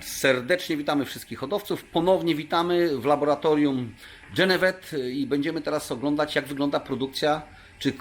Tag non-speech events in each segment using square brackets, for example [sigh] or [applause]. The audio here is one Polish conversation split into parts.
Serdecznie witamy wszystkich hodowców. Ponownie witamy w laboratorium Genevet i będziemy teraz oglądać, jak wygląda produkcja, czy y,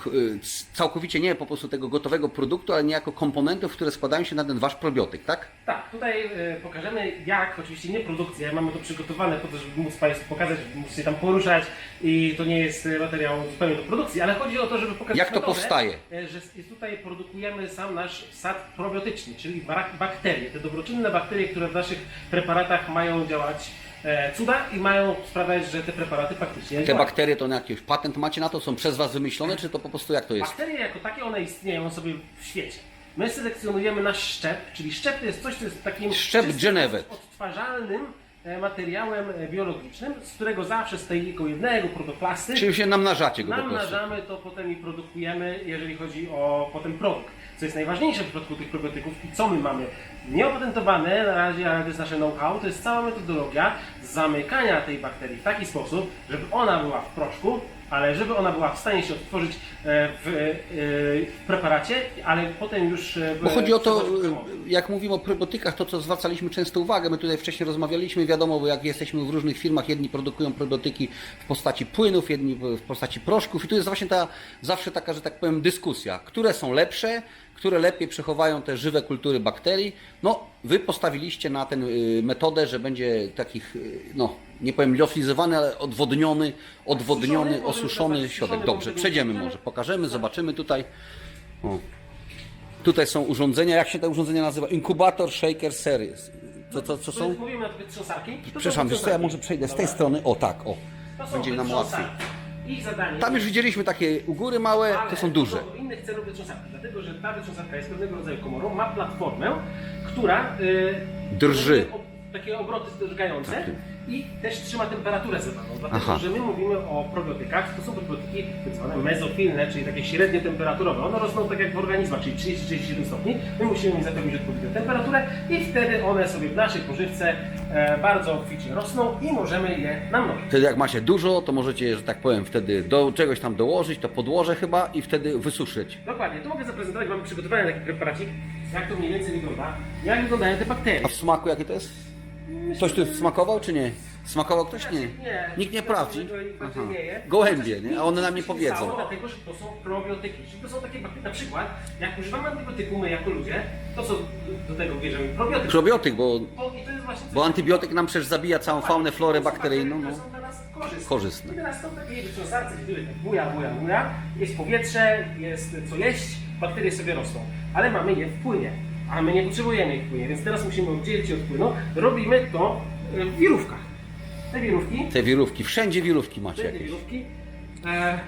całkowicie nie po prostu tego gotowego produktu, ale niejako komponentów, które składają się na ten wasz probiotyk, tak? Tak, tutaj e, pokażemy jak, oczywiście nie produkcję, mamy to przygotowane po to, żeby móc Państwu pokazać, móc się tam poruszać i to nie jest e, materiał zupełnie do produkcji, ale chodzi o to, żeby pokazać Jak to metodę, powstaje? że tutaj produkujemy sam nasz sad probiotyczny, czyli bak- bakterie, te dobroczynne bakterie, które w naszych preparatach mają działać e, cuda i mają sprawiać, że te preparaty faktycznie Te działają. bakterie to na jakiś patent macie na to? Są przez was wymyślone, czy to po prostu jak to jest? Bakterie jako takie, one istnieją sobie w świecie. My selekcjonujemy nasz szczep, czyli szczep to jest coś, co jest takim Szczep czystym, Genevet. odtwarzalnym materiałem e, biologicznym, z którego zawsze z tego jednego protoplasty Czyli się namnażacie go namnażamy to potem i produkujemy, jeżeli chodzi o potem produkt. Co jest najważniejsze w przypadku tych probiotyków i co my mamy nieopatentowane na razie, ale to jest nasze know-how, to jest cała metodologia zamykania tej bakterii w taki sposób, żeby ona była w proszku, ale żeby ona była w stanie się odtworzyć e, w, e, w preparacie, ale potem już e, Bo chodzi o to, jak mówimy o probiotykach, to co zwracaliśmy często uwagę, my tutaj wcześniej rozmawialiśmy, wiadomo, bo jak jesteśmy w różnych firmach, jedni produkują probiotyki w postaci płynów, jedni w postaci proszków i tu jest właśnie ta, zawsze taka, że tak powiem, dyskusja, które są lepsze, które lepiej przechowają te żywe kultury bakterii. No, wy postawiliście na tę y, metodę, że będzie takich, y, no, nie powiem liofilizowany, ale odwodniony, odwodniony, Osuszony, środek. Dobrze, przejdziemy może, pokażemy, zobaczymy tutaj. O. Tutaj są urządzenia, jak się te urządzenia nazywa? Inkubator, shaker, series. Co, co, co są? Mówimy na są Przepraszam, wiesz co, ja może przejdę z tej strony. O tak, o. Będzie nam łatwiej. Ich zadanie Tam już widzieliśmy takie u góry małe, to są duże. do innych celów wytrząsarki, dlatego że ta wytrząsarka jest pewnego rodzaju komorą, ma platformę, która y, Drży. o- takie obroty drgające i też trzyma temperaturę zebraną. Dlatego, Aha. że my mówimy o probiotykach, to są probiotyki tak zwane mezofilne, czyli takie średnio temperaturowe. One rosną tak jak w organizmach, czyli 30-37 stopni. My musimy im zapewnić odpowiednią temperaturę i wtedy one sobie w naszej pożywce e, bardzo obficie rosną i możemy je namnożyć. Wtedy jak macie dużo, to możecie, że tak powiem, wtedy do czegoś tam dołożyć, to podłoże chyba i wtedy wysuszyć. Dokładnie, tu mogę zaprezentować, mamy przygotowany taki preparacik, jak to mniej więcej wygląda, jak wyglądają te bakterie. A w smaku jakie to jest? Ktoś tu smakował czy nie? Smakował ktoś? Nie. Nie. Nikt nie sprawdzi? Nikt Aha. Gołębie, nie? A one nam nie powiedzą. Dlatego, że to są probiotyki. Czyli to są takie bakterie, na przykład, jak używamy antybiotyku my jako ludzie, to co do tego bierzemy? Probiotyk. Probiotyk, bo, O, i to jest właśnie coś bo antybiotyk nam przecież zabija całą faunę, florę To bakteryjną. No. które są dla nas korzystne. Korzystne. I teraz są takie wytrząsarce, gdzie tak buja, buja, buja, jest powietrze, jest co jeść, bakterie sobie rosną, ale mamy je w płynie, a my nie potrzebujemy ich płynie, więc teraz musimy oddzielić je od płynu. Robimy to e, w wirówkach. Te wirówki Te wirówki, wszędzie wirówki macie te jakieś. wirówki. E,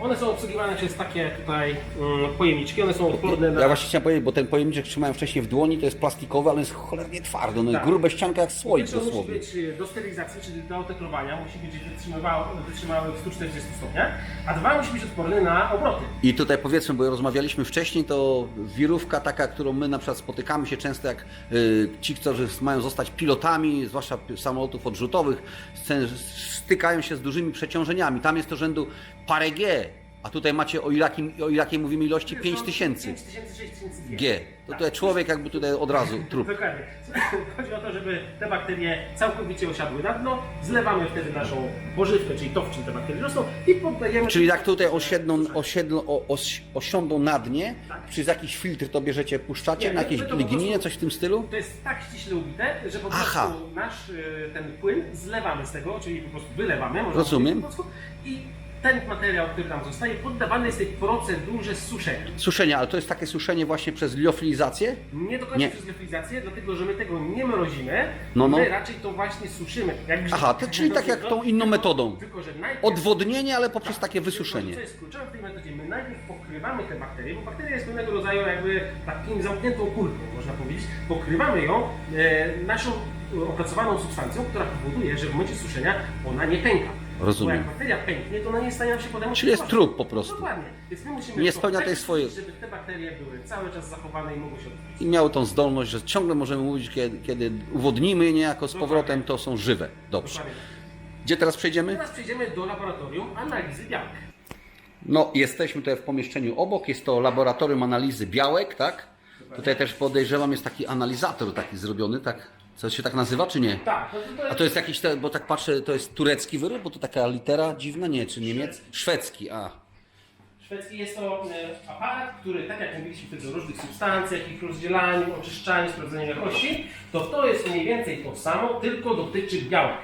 one są obsługiwane przez takie tutaj mm, pojemniczki, one są odporne na... Ja właśnie chciałem powiedzieć, bo ten pojemniczek trzymałem wcześniej w dłoni, to jest plastikowy, ale jest cholernie twardy, no Tak. grube ścianka jak słoik Powietrze musi dosłownie. być e, do sterylizacji, czyli do oteklowania, musi być wytrzymywało, wytrzymały w 140 stopniach, a dwa musi być odporny na obroty. I tutaj powiedzmy, bo rozmawialiśmy wcześniej, to wirówka taka, którą my na przykład spotykamy się często jak y, ci, którzy mają zostać pilotami, zwłaszcza pi- samolotów odrzutowych, scen- stykają się z dużymi przeciążeniami. Tam jest to rzędu parę G, a tutaj macie o, ilakim, o jakiej mówimy ilości 5000 5 tysięcy, 6 tysięcy G. To tutaj człowiek jakby tutaj od razu [laughs] trup. Dokładnie. [laughs] Chodzi o to, żeby te bakterie całkowicie osiadły na dno, zlewamy wtedy naszą pożywkę, czyli to, w czym te bakterie rosną i poddajemy... Czyli jak tutaj osiedną, osiedlą, o, os, osiądą na dnie, przez jakiś filtr to bierzecie, puszczacie Nie, na jakieś my to po ligninie, prostu- coś w tym stylu? To jest tak ściśle ubite, że po prostu Aha. nasz y, ten płyn zlewamy z tego, czyli po prostu wylewamy, można Rozumiem. powiedzieć po polsku, i ten materiał, który tam zostaje, poddawany jest tej procedurze suszenia. Suszenie, ale to jest takie suszenie właśnie przez liofilizację? Nie do końca Nie. przez liofilizację, dlatego że my tego nie mrozimy, No, no. my raczej to właśnie suszymy. Aha, to czyli tak jak tą inną metodą. Tylko, że najpierw Odwodnienie, ale poprzez takie wysuszenie. Co jest kluczowe w tej metodzie? My najpierw pokrywamy te bakterie, bo bakteria jest pewnego rodzaju jakby takim zamkniętą kulką, można powiedzieć. Pokrywamy ją e, naszą e, opracowaną substancją, która powoduje, że w momencie suszenia ona nie pęka. Rozumiem. Bo jak bakteria pęknie, to ona nie jest w stanie nam się potem Czyli jest trup po prostu. Dokładnie. Więc my musimy Nie spełnia tej swojej- żeby te bakterie były cały czas zachowane i mogły się odbudować. I miały tą zdolność, że ciągle możemy mówić, kiedy, kiedy uwodnimy je niejako z powrotem, to są żywe. Dobrze. Gdzie teraz przejdziemy? Teraz przejdziemy do laboratorium analizy białek. No, jesteśmy tutaj w pomieszczeniu obok. Jest to laboratorium analizy białek, tak? Tutaj też podejrzewam jest taki analizator taki zrobiony, tak Co się tak nazywa, czy nie? Tak, no to, to A to jest jakiś, te- bo tak patrzę, to jest turecki wyrób, bo to taka litera dziwna, nie, czy niemiec? Szwedzki, a. Szwedzki jest to e, aparat, który, tak jak mówiliśmy wtedy o różnych substancjach, ich rozdzielaniu, oczyszczaniu, sprawdzaniu jakości, to to jest mniej więcej to samo, tylko dotyczy białek.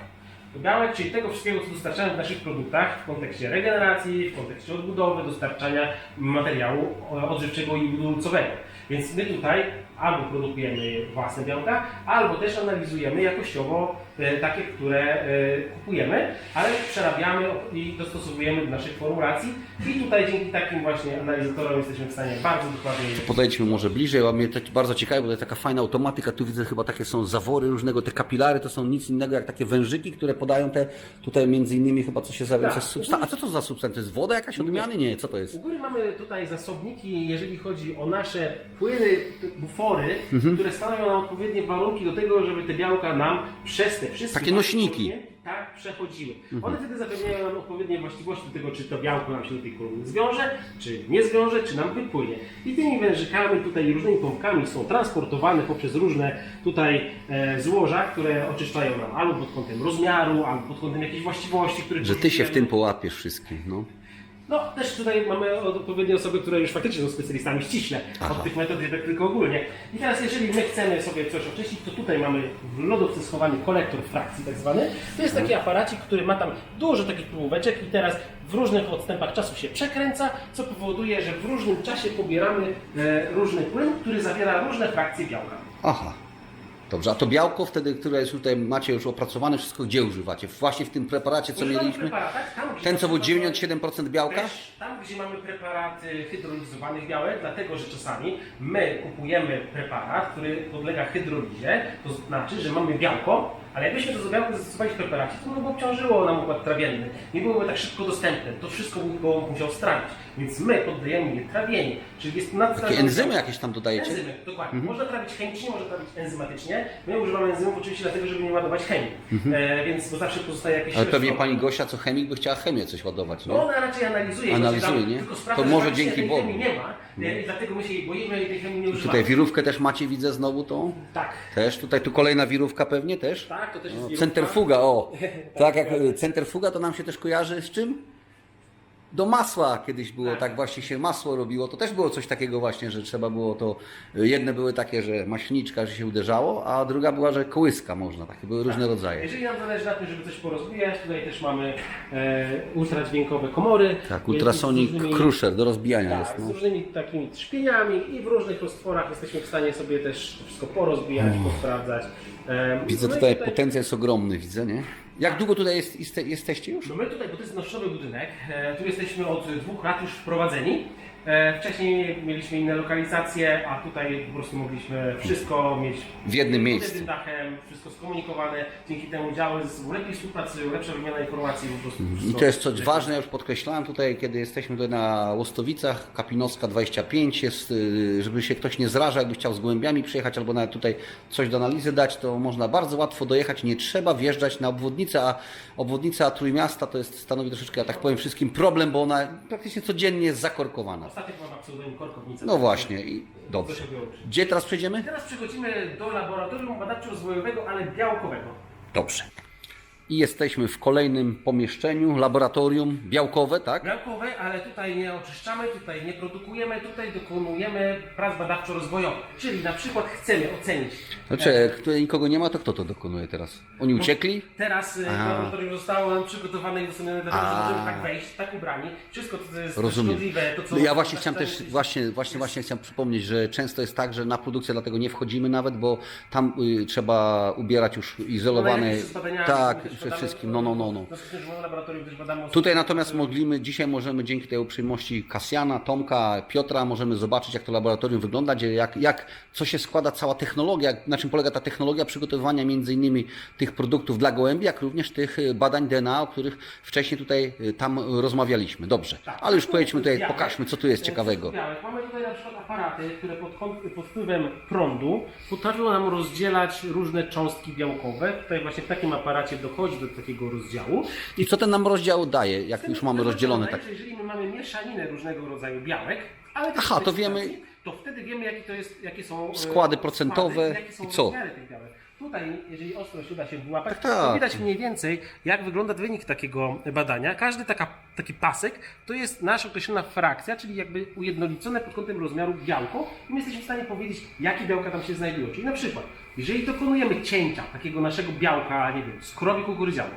Białek, czyli tego wszystkiego, co dostarczamy w naszych produktach w kontekście regeneracji, w kontekście odbudowy, dostarczania materiału odżywczego i budulcowego. Więc my tutaj albo produkujemy własne białka, albo też analizujemy jakościowo takie, które e, kupujemy, ale przerabiamy i dostosowujemy do naszych formulacji i tutaj dzięki takim właśnie analizatorom jesteśmy w stanie bardzo dokładnie Podejdźmy może bliżej, a mnie to bardzo ciekawe, bo to jest taka fajna automatyka, tu widzę chyba takie są zawory różnego, te kapilary to są nic innego jak takie wężyki, które podają te, tutaj między innymi chyba co się zawia, Tak. substan- A co to za substancja? To jest woda jakaś odmiany? Nie, co to U jest? góry mamy tutaj zasobniki, jeżeli chodzi o nasze płyny, bufory, Mhm. które stanowią nam odpowiednie warunki do tego, żeby te białka nam przez te wszystkie Takie nośniki. tak przechodziły. One wtedy zapewniają nam odpowiednie właściwości do tego, czy to białko nam się do tej kolumny zwiąże, czy nie zwiąże, czy nam wypłynie. I tymi wężykami, tutaj różnymi pompkami są transportowane poprzez różne tutaj e, złoża, które oczyszczają nam albo pod kątem rozmiaru, albo pod kątem jakichś właściwości, które Że ty się w tym połapiesz wszystkim, no. No, też tutaj mamy odpowiednie osoby, które już faktycznie są specjalistami ściśle od tych metod, tak tylko ogólnie. I teraz, jeżeli my chcemy sobie coś oczyścić, to tutaj mamy w lodówce schowany kolektor frakcji tak zwany. To jest taki aparacik, który ma tam dużo takich próbóweczek i teraz w różnych odstępach czasu się przekręca, co powoduje, że w różnym czasie pobieramy e, różny płyn, który zawiera różne frakcje białka. Aha. Dobrze, a to białko wtedy, które jest tutaj macie już opracowane, wszystko gdzie używacie? Właśnie w tym preparacie, co Używamy mieliśmy? preparatach, tam, gdzie Ten, co był na przykład- 97% białka? Też tam, gdzie mamy preparaty hydrolizowanych białek, dlatego że czasami my kupujemy preparat, który podlega hydrolizie, to znaczy, że mamy białko, ale jakbyśmy to białko zastosowali w preparacie, to ono by obciążyło nam układ trawienny. Nie byłoby tak szybko dostępne. To wszystko by go musiał strawić. Więc my poddajemy je trawieniu. Czyli jest Takie nadtrawione- enzymy jakieś tam dodajecie? Enzymy, dokładnie. Mhm. Można trawić chemicznie, można trawić enzymatycznie. My używamy enzymów oczywiście dlatego, żeby nie ładować chemii. E, więc bo zawsze pozostaje jakieś Mhm. Ale pewnie pani Gosia, co chemik, by chciała chemię coś ładować, No nie? ona raczej analizuje. Analizuje, tam, nie? Tylko To może że faktycznie dzięki tej Bogu. chemii nie ma e, i dlatego my się jej boimy i tej chemii nie używamy. Tutaj wirówkę też macie, widzę znowu tą? Tak. Też, tutaj tu kolejna wirówka pewnie też? Tak, to też jest No, o. [laughs] Tak jak e, centryfuga to nam się też kojarzy z czym? Do masła kiedyś było, Tak. tak właśnie się masło robiło, to też było coś takiego właśnie, że trzeba było to, jedne były takie, że maśniczka, że się uderzało, a druga była, że kołyska można, takie były różne rodzaje. Jeżeli nam zależy na tym, żeby coś porozwijać, tutaj też mamy e, ultradźwiękowe komory. Tak, z ultrasonic różnymi- crusher do rozbijania Tak, jest. z No. różnymi takimi trzpieniami i w różnych roztworach jesteśmy w stanie sobie też wszystko porozbijać, posprawdzać. Widzę no i tutaj potencjał jest ogromny, widzę, nie? Jak długo tutaj jest, jeste, jesteście już? No my tutaj, bo to jest noszony budynek, e, tu jesteśmy od dwóch lat już wprowadzeni. E, wcześniej mieliśmy inne lokalizacje, a tutaj po prostu mogliśmy wszystko mieć W jednym miejscu. dachem, wszystko skomunikowane. Dzięki temu działy sobą lepiej współpracują, lepsza wymiana informacji po prostu. I wszystko- to jest coś ważne, ja już podkreślałem tutaj, kiedy jesteśmy tutaj na Łostowicach, Kapinowska 25, jest, y, żeby się ktoś nie zrażał, jakby chciał z gołębiami przyjechać albo nawet tutaj coś do analizy dać, to można bardzo łatwo dojechać, nie trzeba wjeżdżać na obwodnicę, a obwodnica Trójmiasta to jest, stanowi troszeczkę, ja tak powiem wszystkim, problem, bo ona praktycznie codziennie jest zakorkowana. Ostatnio pseudonim korkownica. No właśnie i dobrze. Gdzie teraz przejdziemy? Teraz przechodzimy do laboratorium badawczo-rozwojowego, ale białkowego. Dobrze. I jesteśmy w kolejnym pomieszczeniu, laboratorium białkowe, tak? Białkowe, ale tutaj nie oczyszczamy, tutaj nie produkujemy, tutaj dokonujemy prac badawczo-rozwojowych. Czyli na przykład chcemy ocenić. Znaczy, jak tutaj nikogo nie ma, to kto to dokonuje teraz? Oni uciekli? Teraz y, A. laboratorium zostało nam przygotowane i udostępnione dla tego, że A. możemy tak wejść, tak ubrani. Wszystko to, jest Rozumiem. szkodliwe, to co... Ja właśnie chciałem też, właśnie, właśnie, właśnie chciałem przypomnieć, że często jest tak, że na produkcję dlatego nie wchodzimy nawet, bo tam y, trzeba ubierać już izolowane. Najlepiej z badaniami, Tak, przede wszystkim, no, no, no, no. Na tym laboratorium też badamy Tutaj natomiast mogliśmy, dzisiaj możemy dzięki tej uprzejmości Kasjana, Tomka, Piotra, możemy zobaczyć jak to laboratorium wygląda, gdzie jak, jak, co się składa cała technologia, na czym polega ta technologia przygotowywania między innymi tych produktów dla gołębi, jak również tych y, badań DNA, o których wcześniej tutaj y, tam rozmawialiśmy. Dobrze, Tak. ale już pojedźmy tutaj, pokażmy co tu jest ciekawego. Mamy tutaj na przykład aparaty, które pod, pod wpływem prądu potrafią nam rozdzielać różne cząstki białkowe. Tutaj właśnie w takim aparacie dochodzi do takiego rozdziału. I co ten nam rozdział daje, jak już mamy rozdzielone tak? Że jeżeli my mamy mieszaninę różnego rodzaju białek, ale też Aha, to wiemy- To wtedy wiemy, jakie, to jest, jakie są e, Składy procentowe jakie są i co? rozmiary tych białek. Tutaj, jeżeli ostrość uda się wyłapać, Tak, tak. to widać mniej więcej, jak wygląda wynik takiego badania. Każdy taka, taki pasek to jest nasza określona frakcja, czyli jakby ujednolicone pod kątem rozmiaru białko i my jesteśmy w stanie powiedzieć, jakie białka tam się znajdują. Czyli na przykład, jeżeli dokonujemy cięcia takiego naszego białka, nie wiem, z krowi kukurydzianej,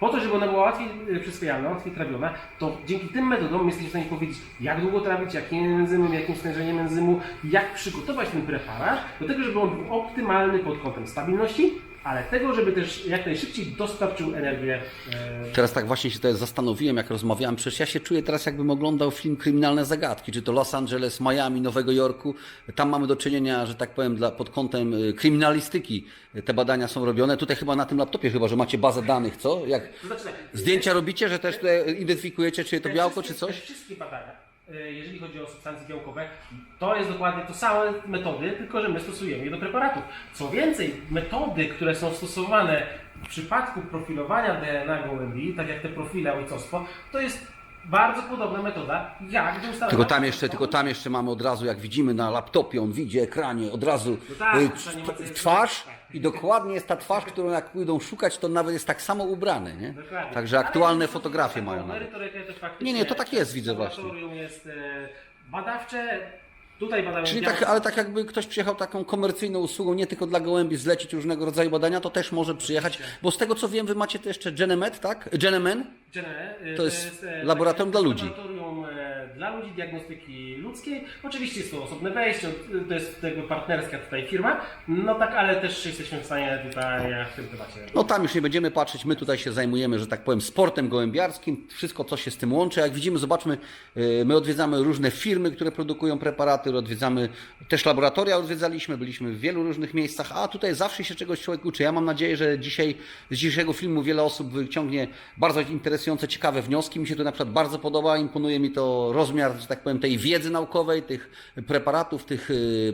po to, żeby ona była łatwiej e, przyswajana, łatwiej trawiona, to dzięki tym metodom my jesteśmy w stanie powiedzieć, jak długo trawić, jakim enzymem, jakim stężeniem enzymu, jak przygotować ten preparat do tego, żeby on był optymalny pod kątem stabilności, ale tego, żeby też jak najszybciej dostarczył energię. E, Teraz tak właśnie się tutaj zastanowiłem, jak rozmawiałem. Przecież ja się czuję teraz, jakbym oglądał film Kryminalne Zagadki, czy to Los Angeles, Miami, Nowego Jorku. Tam mamy do czynienia, że tak powiem, dla, pod kątem y, kryminalistyki te badania są robione. Tutaj chyba na tym laptopie, chyba, że macie bazę danych, co? Jak znaczy, tak, zdjęcia robicie, że też identyfikujecie, czy to białko, czy coś? Wszystkie badania, e, jeżeli chodzi o substancje białkowe, to jest dokładnie to same metody, tylko że my stosujemy je do preparatów. Co więcej, metody, które są stosowane w przypadku profilowania DNA gołębi, tak jak te profile ojcostwo, to jest bardzo podobna metoda, jak do ustalenia... Tylko tam jeszcze, tylko tam jeszcze mamy od razu, jak widzimy na laptopie, on widzi ekranie, od razu No tak, y, twarz. I dokładnie jest ta twarz, którą jak pójdą szukać, to nawet jest tak samo ubrany, nie? Dokładnie. Także aktualne fotografie mają nawet. merytorykę, to faktycznie Nie, nie, to tak jest, widzę właśnie. Laboratorium jest e, badawcze, tutaj badają Czyli tak, ale tak jakby ktoś przyjechał taką komercyjną usługą, nie tylko dla gołębi zlecić różnego rodzaju badania, to też może przyjechać, bo z tego co wiem, wy macie to jeszcze Genemet, tak? Genemen? Gene, y, To jest e, laboratorium dla ludzi. Laboratorium e, dla ludzi, diagnostyki ludzkiej. Oczywiście jest to osobne wejście, to jest tego partnerska tutaj firma, no tak, ale też jesteśmy w stanie tutaj w tym temacie. No tam już nie będziemy patrzeć, my tutaj się zajmujemy, że tak powiem, sportem gołębiarskim, wszystko co się z tym łączy. Jak widzimy, zobaczmy, yy, my odwiedzamy różne firmy, które produkują preparaty, odwiedzamy też laboratoria, odwiedzaliśmy, byliśmy w wielu różnych miejscach, a tutaj zawsze się czegoś człowiek uczy. Ja mam nadzieję, że dzisiaj z dzisiejszego filmu wiele osób wyciągnie bardzo interesujące, ciekawe wnioski. Mi się to na przykład bardzo podoba, imponuje mi to rozmiar, że tak powiem, tej wiedzy naukowej, tych preparatów, tych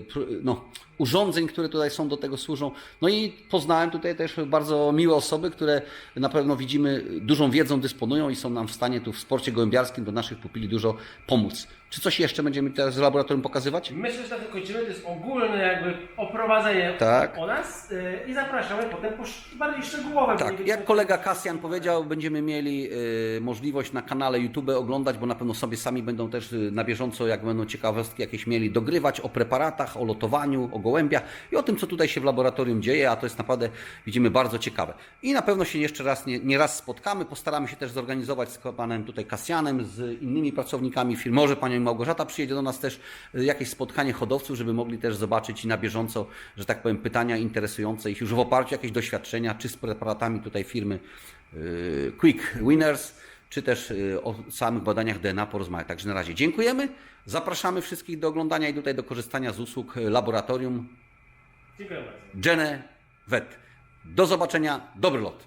pr- no, urządzeń, które tutaj są do tego służą. No i poznałem tutaj też bardzo miłe osoby, które na pewno widzimy dużą wiedzą dysponują i są nam w stanie tu w sporcie gołębiarskim do naszych pupili dużo pomóc. Czy coś jeszcze będziemy teraz z laboratorium pokazywać? Myślę, że na tym kończymy, to jest ogólne jakby oprowadzenie Tak. o nas y, i zapraszamy potem po bardziej szczegółowe. Tak, jak kolega Kasjan powiedział, będziemy mieli y, możliwość na kanale YouTube oglądać, bo na pewno sobie sami będą też y, na bieżąco, jak będą ciekawostki jakieś mieli, dogrywać o preparatach, o lotowaniu, o gołębiach i o tym, co tutaj się w laboratorium dzieje, a to jest naprawdę, widzimy, bardzo ciekawe. I na pewno się jeszcze raz, nie, nie raz spotkamy, postaramy się też zorganizować z panem tutaj Kasjanem, z innymi pracownikami firmy, może panią Małgorzata przyjedzie do nas też y, jakieś spotkanie hodowców, żeby mogli też zobaczyć na bieżąco, że tak powiem, pytania interesujące ich już w oparciu o jakieś doświadczenia, czy z preparatami tutaj firmy y, Quick Winners, czy też y, o samych badaniach DNA porozmawiać. Także na razie dziękujemy, zapraszamy wszystkich do oglądania i tutaj do korzystania z usług y, laboratorium Dziękuję bardzo. Gene Vet. Do zobaczenia, dobry lot.